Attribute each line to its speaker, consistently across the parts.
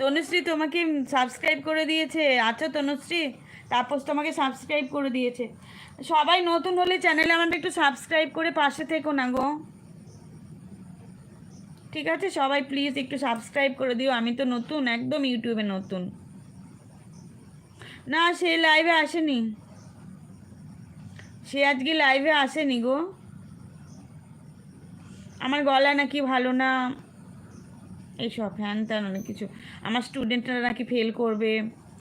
Speaker 1: তনুশ্রী তোমাকে সাবস্ক্রাইব করে দিয়েছে। আচ্ছা তনুশ্রী? তাপস তোমাকে সাবস্ক্রাইব করে দিয়েছে। সবাই নতুন হলে চ্যানেলে আমাদের একটু সাবস্ক্রাইব করে পাশে থেকো না গো। ঠিক আছে? সবাই প্লিজ একটু সাবস্ক্রাইব করে দিও। আমি তো নতুন, একদম ইউটিউবে নতুন। না, সে লাইভে আসেনি। সে আজকে লাইভে আসেনি গো। আমার গলা নাকি ভালো না। এইসব হ্যান ত্যান অনেক কিছু। আমার স্টুডেন্টরা নাকি ফেল করবে,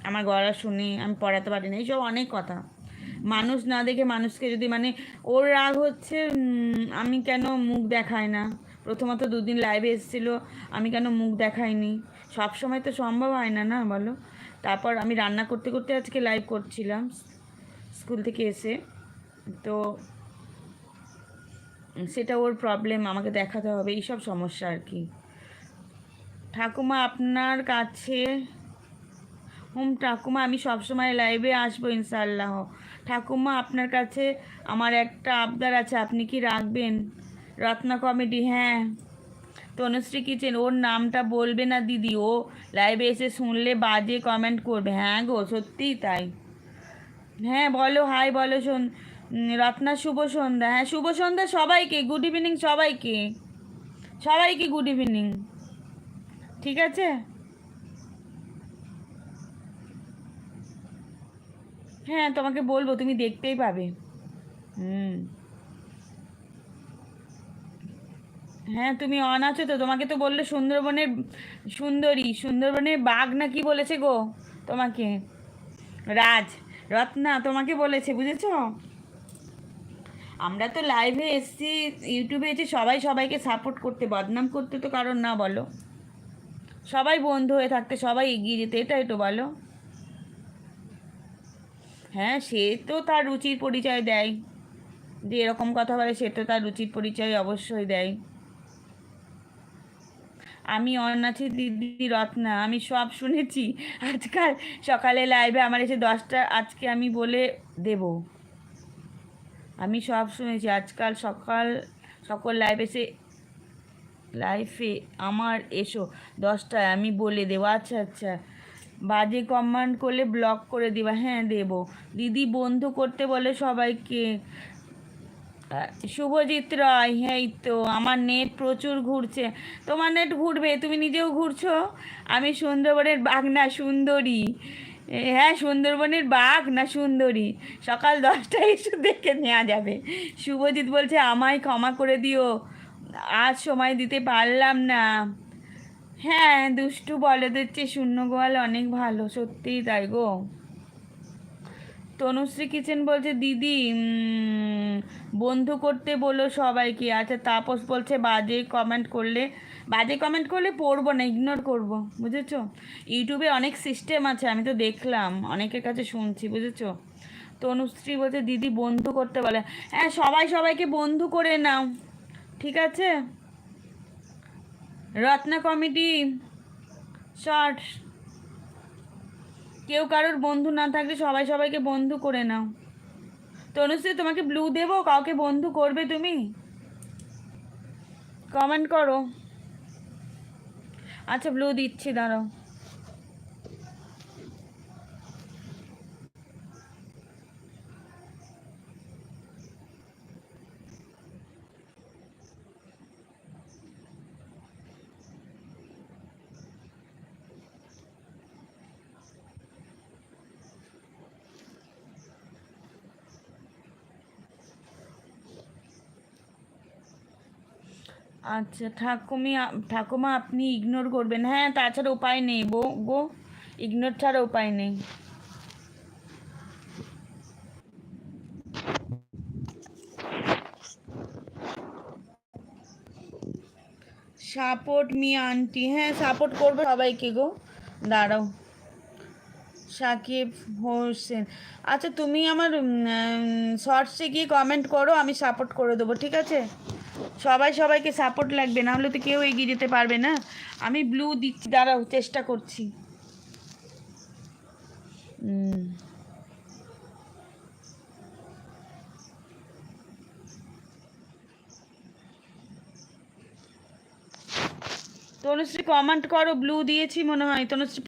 Speaker 1: আমার গলা শুনে, আমি পড়াতে পারি না, এইসব অনেক কথা। মানুষ না দেখে মানুষকে যদি মানে ওর রাগ হচ্ছে আমি কেন মুখ দেখাই না? প্রথমত দুদিন লাইভে এসেছিল, আমি কেন মুখ দেখাইনি? সব সময় তো সম্ভব হয় না না বলো? তারপর আমি রান্না করতে করতে আজকে লাইভ করছিলাম, স্কুল থেকে এসে। তো সেটা ওর প্রবলেম আমাকে দেখাতে হবে, এইসব সমস্যা আর কি। ঠাকুমা আপনার কাছে, হুম, ঠাকুমা, আমি সবসময় লাইভে আসব ইনশাল্লাহ ঠাকুমা, আপনার কাছে আমার একটা আবদার আছে, আপনি কি রাখবেন? রত্না কমেডি হ্যাঁ। তনুশ্রী কিচেন ওর নামটা বলবে না দিদি, ও লাইভে এসে শুনলে বাজে কমেন্ট করবে। হ্যাঁ গো, সত্যিই তাই। হ্যাঁ বলো হাই বলো, শোন রত্না, শুভ সন্ধ্যা। হ্যাঁ শুভ সন্ধ্যা সবাইকে গুড ইভিনিং সবাইকে। সবাইকে গুড ইভিনিং ঠিক আছে? হ্যাঁ তোমাকে বলব, তুমি দেখতেই পাবে। হুম। হ্যাঁ তুমি অন আছো তো? তোমাকে তো বললে সুন্দরবনের, সুন্দরী, সুন্দরবনের বাঘ না কি বলেছে গো? তোমাকে। রাজ, রত্না তোমাকে বলেছে, বুঝেছ? আমরা তো লাইভে এসছি, ইউটিউবে এসে সবাই সবাইকে সাপোর্ট করতে, বদনাম করতে তো কারণ না বলো। সবাই বন্ধু হয়ে থাকতে সবাই এগিয়ে যেতে, এটাই তো বলো। হ্যাঁ সে তো তার রুচির পরিচয় দেয়। যে এরকম কথা বলে, সে তো তার রুচির পরিচয় অবশ্যই দেয়। আমি অনাথি দিদি, রত্না, আমি সব শুনেছি। আজকাল সকালে লাইভে আমার এসে দশটা, আজকে আমি বলে দেব। আমি সব শুনেছি। আজকাল সকাল, সকল লাইভ এসে লাইফে আমার এসো। দশটায় আমি বলে দেবো আচ্ছা আচ্ছা। বাজে কমান্ড করলে ব্লক করে দিবা। হ্যাঁ দেবো। দিদি বন্ধু করতে বলে সবাইকে। শুভজিৎ রয়, এই তো। আমার নেট প্রচুর ঘুরছে। তোমার নেট ঘুরবে? তুমি নিজেও ঘুরছো? আমি সুন্দরবনের বাঘ না সুন্দরী। হ্যাঁ সুন্দরবনের বাঘ না সুন্দরী। সকাল দশটায় এসে দেখে নেওয়া যাবে। শুভজিৎ বলছে, আমায় ক্ষমা করে দিও। আজ সময় দিতে পারলাম না। হ্যাঁ দুষ্টু বলেদের চেয়ে শূন্য গোয়াল অনেক ভালো, সত্যিই তাই গো। তনুশ্রী কিচেন বলছে, দিদি বন্ধু করতে বলো সবাইকে। আচ্ছা তাপস বলছে, বাজে কমেন্ট করলে, বাজে কমেন্ট করলে পড়ব না ইগনোর করব, বুঝেছ? ইউটিউবে অনেক সিস্টেম আছে, আমি তো দেখলাম, অনেকের কাছে শুনছি, বুঝেছ? তনুশ্রী বলছে, দিদি, বন্ধু করতে বলে। হ্যাঁ সবাই সবাইকে বন্ধু করে নাও। ঠিক আছে? Ratna committee short. কেউ কারোর বন্ধু না থাকলে সবাই সবাইকে বন্ধু করে নাও। তনুশ্রী, তোমাকে ব্লু দেবো? কাউকে বন্ধু করবে তুমি? কমেন্ট করো। আচ্ছা ব্লু দিচ্ছি, দাঁড়াও। আচ্ছা ঠাকুমি ঠাকুমা আপনি ইগনোর করবেন। হ্যাঁ তাছাড়া উপায় নেই বো গো ইগনোর ছাড়া উপায় নেই। Support me, aunty. হ্যাঁ সাপোর্ট করবে সবাইকে গো। দাঁড়াও। সাকিব হোসেন। আচ্ছা তুমি আমার শর্টসে গিয়ে কমেন্ট করো, আমি সাপোর্ট করে দেবো, ঠিক আছে? সবাই সবাইকে সাপোর্ট লাগবে না হলে তো কেউ এগিয়ে যেতে পারবে না। আমি ব্লু দিচ্ছি, দাঁড়াও, চেষ্টা করছি। তনুশ্রী কমেন্ট করো ব্লু দিয়েছি মনে হয়। তনুশ্রী